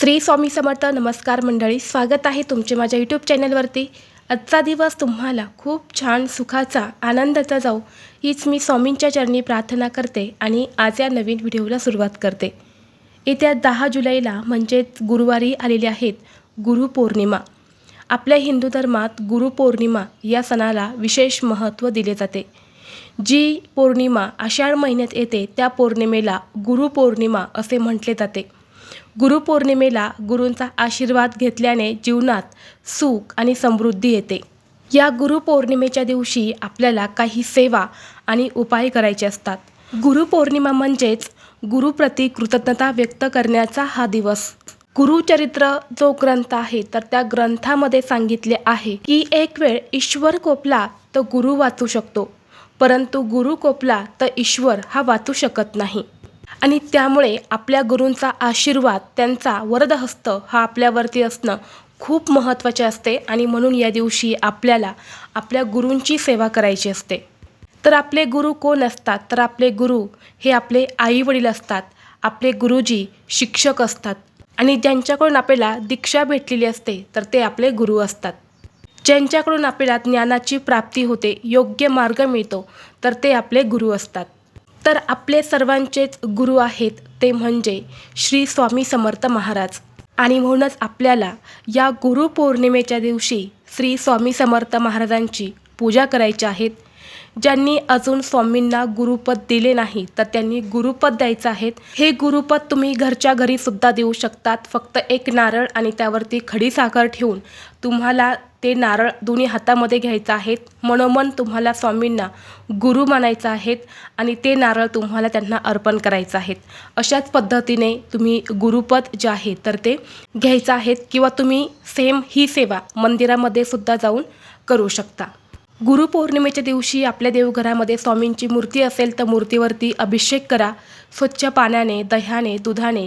श्री स्वामी समर्थ नमस्कार मंडळी स्वागत आहे तुमचे माझ्या यूट्यूब चॅनलवरती आजचा दिवस तुम्हाला खूप छान सुखाचा आनंदाचा जाऊ हीच मी स्वामींच्या चरणी प्रार्थना करते आणि आज या नवीन व्हिडिओला सुरुवात करते. येत्या दहा जुलैला म्हणजेच गुरुवारी आलेले आहेत गुरुपौर्णिमा आपल्या हिंदू धर्मात गुरुपौर्णिमा या सणाला विशेष महत्त्व दिले जाते. जी पौर्णिमा आषाढ महिन्यात येते त्या पौर्णिमेला गुरुपौर्णिमा असे म्हटले जाते. गुरुपौर्णिमेला गुरूंचा आशीर्वाद घेतल्याने जीवनात सुख आणि समृद्धी येते. या गुरुपौर्णिमेच्या दिवशी आपल्याला काही सेवा आणि उपाय करायचे असतात. गुरुपौर्णिमा म्हणजेच गुरुप्रती कृतज्ञता व्यक्त करण्याचा हा दिवस. गुरुचरित्र जो ग्रंथ आहे तर त्या ग्रंथामध्ये सांगितले आहे की एक वेळ ईश्वर कोपला तर गुरु वाचू शकतो परंतु गुरु कोपला तर ईश्वर हा वाचू शकत नाही. आणि त्यामुळे आपल्या गुरूंचा आशीर्वाद त्यांचा वरदहस्त हा आपल्यावरती असणं खूप महत्त्वाचे असते आणि म्हणून या दिवशी आपल्याला आपल्या गुरूंची सेवा करायची असते. तर आपले गुरु कोण असतात? तर आपले गुरु हे आपले आईवडील असतात आपले गुरुजी शिक्षक असतात आणि ज्यांच्याकडून आपल्याला दीक्षा भेटलेली असते तर ते आपले गुरु असतात. ज्यांच्याकडून आपल्याला ज्ञानाची प्राप्ती होते योग्य मार्ग मिळतो तर ते आपले गुरु असतात. तर आपले सर्वांचेच गुरु आहेत ते म्हणजे श्री स्वामी समर्थ महाराज. आणि म्हणूनच आपल्याला या गुरुपौर्णिमेच्या दिवशी श्री स्वामी समर्थ महाराजांची पूजा करायची आहेत ज्यांनी अजून स्वामींना गुरुपद दिले नाही तर त्यांनी गुरुपद द्यायचं आहेत. हे गुरुपद तुम्ही घरच्या घरी सुद्धा देऊ शकतात. फक्त एक नारळ आणि त्यावरती खडी साखर ठेवून तुम्हाला ते नारळ दोन्ही हातामध्ये घ्यायचं आहेत. मनोमन तुम्हाला स्वामींना गुरु मानायचं आहेत आणि ते नारळ तुम्हाला त्यांना अर्पण करायचं आहेत. अशाच पद्धतीने तुम्ही गुरुपद जे आहे तर ते घ्यायचं आहेत किंवा तुम्ही सेम ही सेवा मंदिरामध्ये सुद्धा जाऊन करू शकता. गुरुपौर्णिमेच्या दिवशी आपल्या देवघरामध्ये स्वामींची मूर्ती असेल तर मूर्तीवरती अभिषेक करा. स्वच्छ पाण्याने दह्याने दुधाने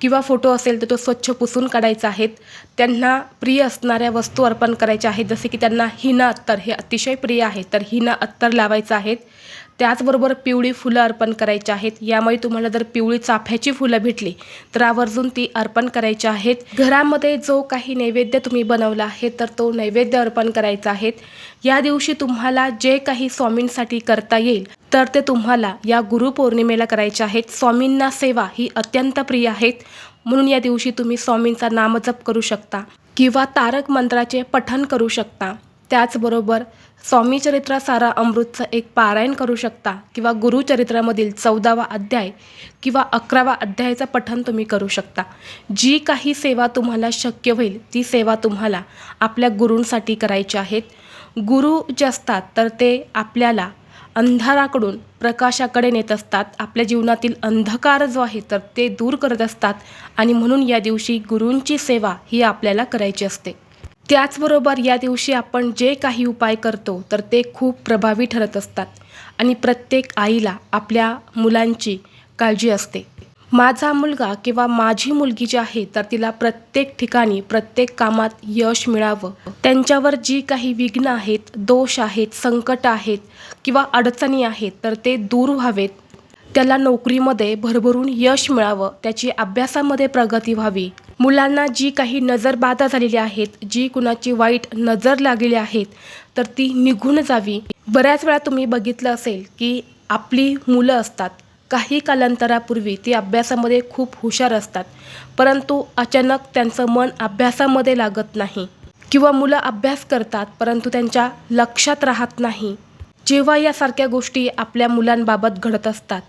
किंवा फोटो असेल तर तो स्वच्छ पुसून काढायचा आहेत त्यांना प्रिय असणाऱ्या वस्तू अर्पण करायच्या आहेत. जसे की त्यांना हिना अत्तर हे अतिशय प्रिय आहे. तर हिना अत्तर लावायचं आहेत त्याचबरोबर पिवळी फुलं अर्पण करायची आहेत. यामुळे तुम्हाला जर पिवळी चाफ्याची फुलं भेटली तर आवर्जून ती अर्पण करायची आहेत. घरामध्ये जो काही नैवेद्य तुम्ही बनवला आहे तर तो नैवेद्य अर्पण करायचा आहे. या दिवशी तुम्हाला जे काही स्वामींसाठी करता येईल तर ते तुम्हाला या गुरुपौर्णिमेला करायचे आहेत. स्वामींना सेवा ही अत्यंत प्रिय आहेत. म्हणून या दिवशी तुम्ही स्वामींचा नामजप करू शकता किंवा तारक मंत्राचे पठण करू शकता. त्याचबरोबर स्वामी चरित्रा सारा अमृतचं एक पारायण करू शकता किंवा गुरुचरित्रामधील चौदावा अध्याय किंवा अकरावा अध्यायाचं पठण तुम्ही करू शकता. जी काही सेवा तुम्हाला शक्य होईल ती सेवा तुम्हाला आपल्या गुरूंसाठी करायची आहेत. गुरु जे असतात तर ते आपल्याला अंधाराकडून प्रकाशाकडे नेत असतात. आपल्या जीवनातील अंधकार जो आहे तर ते दूर करत असतात आणि म्हणून या दिवशी गुरूंची सेवा ही आपल्याला करायची असते. त्याचबरोबर या दिवशी आपण जे काही उपाय करतो तर ते खूप प्रभावी ठरत असतात. आणि प्रत्येक आईला आपल्या मुलांची काळजी असते. माझा मुलगा किंवा माझी मुलगी जी आहे तर तिला प्रत्येक ठिकाणी प्रत्येक कामात यश मिळावं. त्यांच्यावर जी काही विघ्न आहेत दोष आहेत संकट आहेत किंवा अडचणी आहेत तर ते दूर व्हावेत. त्याला नोकरीमध्ये भरभरून यश मिळावं त्याची अभ्यासामध्ये प्रगती व्हावी. मुलांना जी काही नजरबाधा झालेली आहेत जी कुणाची वाईट नजर लागलेली आहेत तर ती निघून जावी. बऱ्याच वेळा तुम्ही बघितलं असेल की आपली मुलं असतात. काही कालांतरापूर्वी ती अभ्यासामध्ये खूप हुशार असतात परंतु अचानक त्यांचं मन अभ्यासामध्ये लागत नाही. किंवा मुलं अभ्यास करतात परंतु त्यांच्या लक्षात राहत नाही. जेव्हा यासारख्या गोष्टी आपल्या मुलांबाबत घडत असतात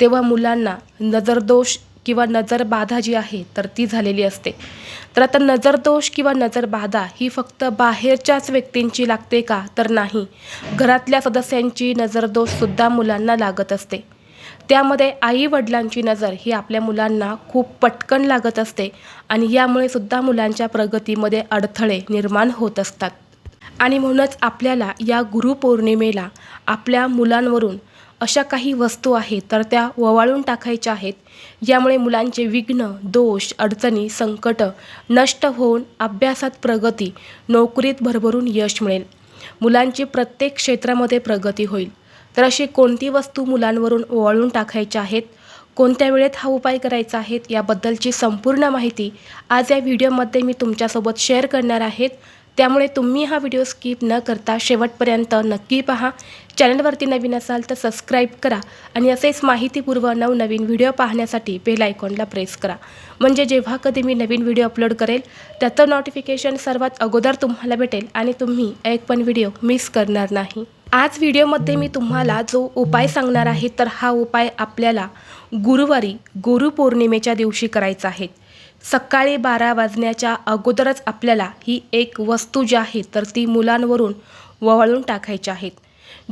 तेव्हा मुलांना नजरदोष किंवा नजरबाधा जी आहे तर ती झालेली असते. तर आता नजरदोष किंवा नजरबाधा ही फक्त बाहेरच्याच व्यक्तींची लागते का? तर नाही. घरातल्या सदस्यांची नजरदोषसुद्धा मुलांना लागत असते. त्यामध्ये आई वडिलांची नजर ही आपल्या मुलांना खूप पटकन लागत असते आणि यामुळे सुद्धा मुलांच्या प्रगतीमध्ये अडथळे निर्माण होत असतात. आणि म्हणूनच आपल्याला या गुरुपौर्णिमेला आपल्या मुलांवरून अशा काही वस्तू आहेत तर त्या ववाळून टाकायच्या आहेत. यामुळे मुलांचे विघ्न दोष अडचणी संकट नष्ट होऊन अभ्यासात प्रगती नोकरीत भरभरून यश मिळेल. मुलांची प्रत्येक क्षेत्रामध्ये प्रगती होईल. तर अशी कोणती वस्तू मुलांवरून ओवाळून टाकायच्या आहेत? कोणत्या वेळेत हा उपाय करायचा आहे? याबद्दलची संपूर्ण माहिती आज या व्हिडिओमध्ये मी तुमच्यासोबत शेअर करणार आहेत त्यामुळे तुम्ही हा व्हिडिओ स्किप न करता शेवटपर्यंत नक्की पहा. चॅनलवरती नवीन असाल तर सबस्क्राईब करा आणि असेच माहितीपूर्व नवनवीन व्हिडिओ पाहण्यासाठी बेल आयकॉनला प्रेस करा. म्हणजे जेव्हा कधी मी नवीन व्हिडिओ अपलोड करेल त्याचं नोटिफिकेशन सर्वात अगोदर तुम्हाला भेटेल आणि तुम्ही एक पण व्हिडिओ मिस करणार नाही. आज व्हिडिओमध्ये मी तुम्हाला जो उपाय सांगणार आहे तर हा उपाय आपल्याला गुरुवारी गुरुपौर्णिमेच्या दिवशी करायचा आहे. सकाळी बारा वाजण्याच्या अगोदरच आपल्याला ही एक वस्तू जी आहे तर ती मुलांवरून ववाळून टाकायची आहेत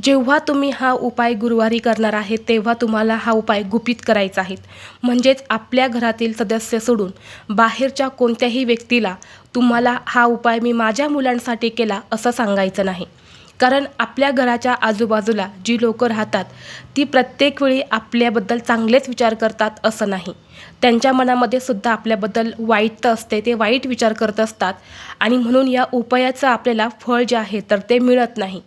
जेव्हा तुम्ही हा उपाय गुरुवारी करणार आहे तेव्हा तुम्हाला हा उपाय गुपित करायचा आहे. म्हणजेच आपल्या घरातील सदस्य सोडून बाहेरच्या कोणत्याही व्यक्तीला तुम्हाला हा उपाय मी माझ्या मुलांसाठी केला असं सांगायचं नाही. कारण आपल्या घराच्या आजूबाजूला जी लोकं राहतात ती प्रत्येक वेळी आपल्याबद्दल चांगलेच विचार करतात असं नाही. त्यांच्या मनामध्ये सुद्धा आपल्याबद्दल वाईट तर असते ते वाईट विचार करत असतात आणि म्हणून या उपायाचं आपल्याला फळ जे आहे तर ते मिळत नाही.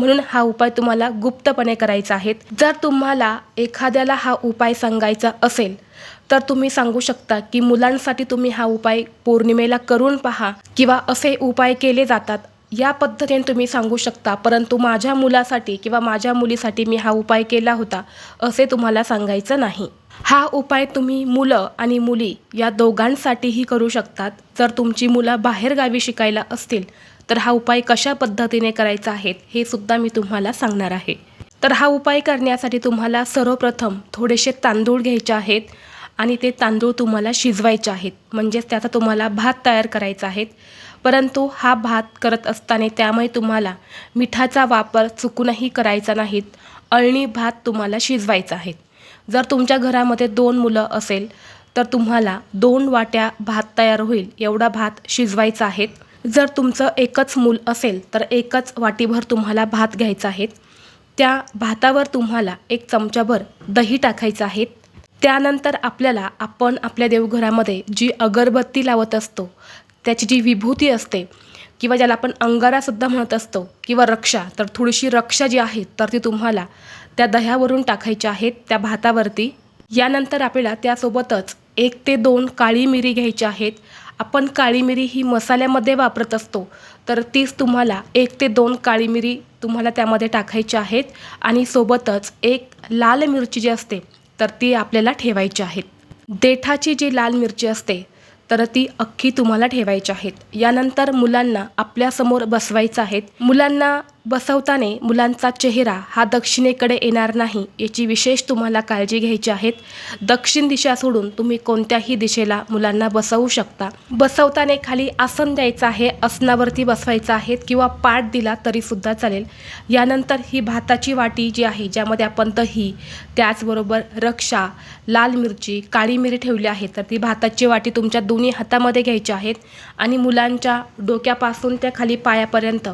म्हणून हा उपाय तुम्हाला गुप्तपणे करायचा आहे. जर तुम्हाला एखाद्याला हा उपाय सांगायचा असेल तर तुम्ही सांगू शकता की मुलांसाठी तुम्ही हा उपाय पौर्णिमेला करून पहा किंवा असे उपाय केले जातात. या पद्धतीने तुम्ही सांगू शकता परंतु माझ्या मुलासाठी किंवा माझ्या मुलीसाठी मी हा उपाय केला होता असे तुम्हाला सांगायचं नाही. हा उपाय तुम्ही मुलं आणि मुली या दोघांसाठीही करू शकतात. जर तुमची मुलं बाहेरगावी शिकायला असतील तर हा उपाय कशा पद्धतीने करायचा आहे हे सुद्धा मी तुम्हाला सांगणार आहे. तर हा उपाय करण्यासाठी तुम्हाला सर्वप्रथम थोडेसे तांदूळ घ्यायचे आहेत आणि ते तांदूळ तुम्हाला शिजवायचे आहेत. म्हणजेच त्याचा तुम्हाला भात तयार करायचा आहे. परंतु हा भात करत असताना त्यामुळे तुम्हाला मिठाचा वापर चुकूनही करायचा नाहीत. अळणी भात तुम्हाला शिजवायचा आहे. जर तुमच्या घरामध्ये दोन मुलं असेल तर तुम्हाला दोन वाट्या भात तयार होईल. एवढा भात शिजवायचा आहे. जर तुमचं एकच मूल असेल तर एकच वाटीभर तुम्हाला भात घ्यायचा आहे. त्या भातावर तुम्हाला एक चमचाभर दही टाकायचं आहे. त्यानंतर आपल्याला आपण आपल्या देवघरामध्ये जी अगरबत्ती लावत असतो त्याची जी विभूती असते किंवा ज्याला आपण अंगारासुद्धा म्हणत असतो किंवा रक्षा तर थोडीशी रक्षा जी आहे तर ती तुम्हाला त्या दह्यावरून टाकायची आहेत त्या भातावरती. यानंतर आपल्याला त्यासोबतच एक ते दोन काळी मिरी घ्यायची आहेत. आपण काळी मिरी ही मसाल्यामध्ये वापरत असतो तर तीच तुम्हाला एक ते दोन काळी मिरी तुम्हाला त्यामध्ये टाकायची आहेत. आणि सोबतच एक लाल मिरची जी असते तर ती आपल्याला ठेवायची आहेत देठाची जी लाल मिरची असते तर ती अख्खी तुम्हाला ठेवायची आहेत. यानंतर मुलांना आपल्यासमोर बसवायचं आहेत. मुलांना बसवताने मुलांचा चेहरा हा दक्षिणेकडे येणार नाही याची विशेष तुम्हाला काळजी घ्यायची आहेत दक्षिण दिशा सोडून तुम्ही कोणत्याही दिशेला मुलांना बसवू शकता. बसवताने खाली आसन द्यायचं आहे आसनावरती बसवायचं आहे किंवा पाठ दिला तरीसुद्धा चालेल. यानंतर ही भाताची वाटी जी आहे ज्यामध्ये आपण दही त्याचबरोबर रक्षा लाल मिरची काळी मिरी ठेवली आहे तर ती भाताची वाटी तुमच्या दोन्ही हातामध्ये घ्यायची आहेत आणि मुलांच्या डोक्यापासून त्या खाली पायापर्यंत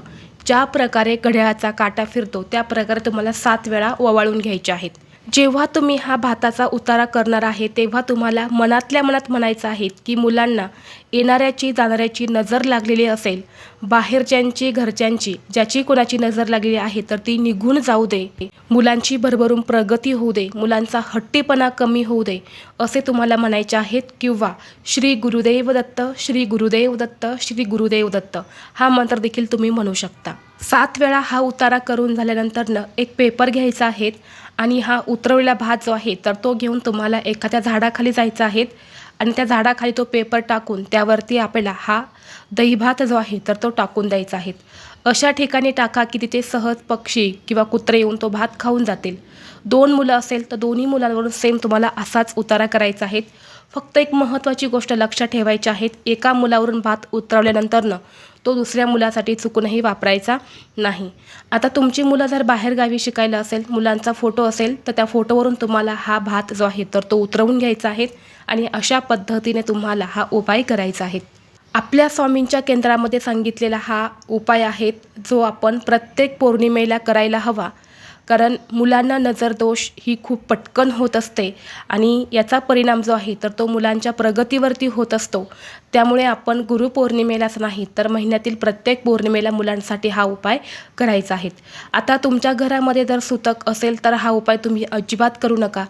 ज्या प्रकारे घड्याळाचा काटा फिरतो त्या प्रकारे तुम्हाला सात वेळा ओवाळून घ्यायचे आहेत. जेव्हा तुम्ही हा भाताचा उतारा करणार आहे तेव्हा तुम्हाला मनातल्या मनात म्हणायचं आहे की मुलांना येणाऱ्याची जाणाऱ्याची नजर लागलेली असेल. बाहेरच्यांची घरच्यांची ज्याची कोणाची नजर लागलेली आहे तर ती निघून जाऊ दे. मुलांची भरभरून प्रगती होऊ दे. मुलांचा हट्टीपणा कमी होऊ दे असे तुम्हाला म्हणायचे आहेत किंवा श्री गुरुदेव दत्त श्री गुरुदेव दत्त श्री गुरुदेव दत्त. हा मंत्र देखील तुम्ही म्हणू शकता. सात वेळा हा उतारा करून झाल्यानंतरनं एक पेपर घ्यायचा आहे. आणि हा उतरवलेला भात जो आहे तर तो घेऊन तुम्हाला एखाद्या झाडाखाली जायचा आहे आणि त्या झाडाखाली तो पेपर टाकून त्यावरती आपल्याला हा दहीभात जो आहे तर तो टाकून द्यायचा आहे. अशा ठिकाणी टाका की तिथे सहज पक्षी किंवा कुत्रे येऊन तो भात खाऊन जातील. दोन मुलं असेल तर दोन्ही मुलांवरून सेम तुम्हाला असाच उतारा करायचा आहे. फक्त एक महत्त्वाची गोष्ट लक्षात ठेवायची आहे एका मुलावरून भात उतरवल्यानंतरनं तो दुसऱ्या मुलासाठी चुकूनही वापरायचा नाही. आता तुमची मुलं जर बाहेरगावी शिकायला असेल मुलांचा फोटो असेल तर त्या फोटोवरून तुम्हाला हा भात जो आहे तर तो उतरवून घ्यायचा आहे आणि अशा पद्धतीने तुम्हाला हा उपाय करायचा आहे. आपल्या स्वामींच्या केंद्रामध्ये सांगितलेला हा उपाय आहे जो आपण प्रत्येक पौर्णिमेला करायला हवा. कारण मुलांना नजरदोष ही खूप पटकन होत असते आणि याचा परिणाम जो आहे तर तो मुलांच्या प्रगतीवरती होत असतो. त्यामुळे आपण गुरुपौर्णिमेलाच नाही तर महिन्यातील प्रत्येक पौर्णिमेला मुलांसाठी हा उपाय करायचा आहे. आता तुमच्या घरामध्ये जर सुतक असेल तर हा उपाय तुम्ही अजिबात करू नका.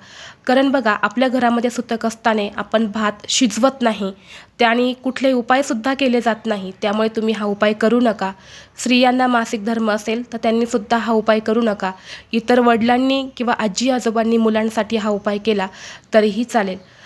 कारण बघा आपल्या घरामध्ये सुतक असताना आपण भात शिजवत नाही त्याने कुठले उपायसुद्धा केले जात नाही त्यामुळे तुम्ही हा उपाय करू नका. स्त्रियांना मासिक धर्म असेल तर त्यांनीसुद्धा हा उपाय करू नका. इतर वडिलांनी किंवा आजी आजोबांनी मुलांसाठी हा उपाय केला तरीही चालेल.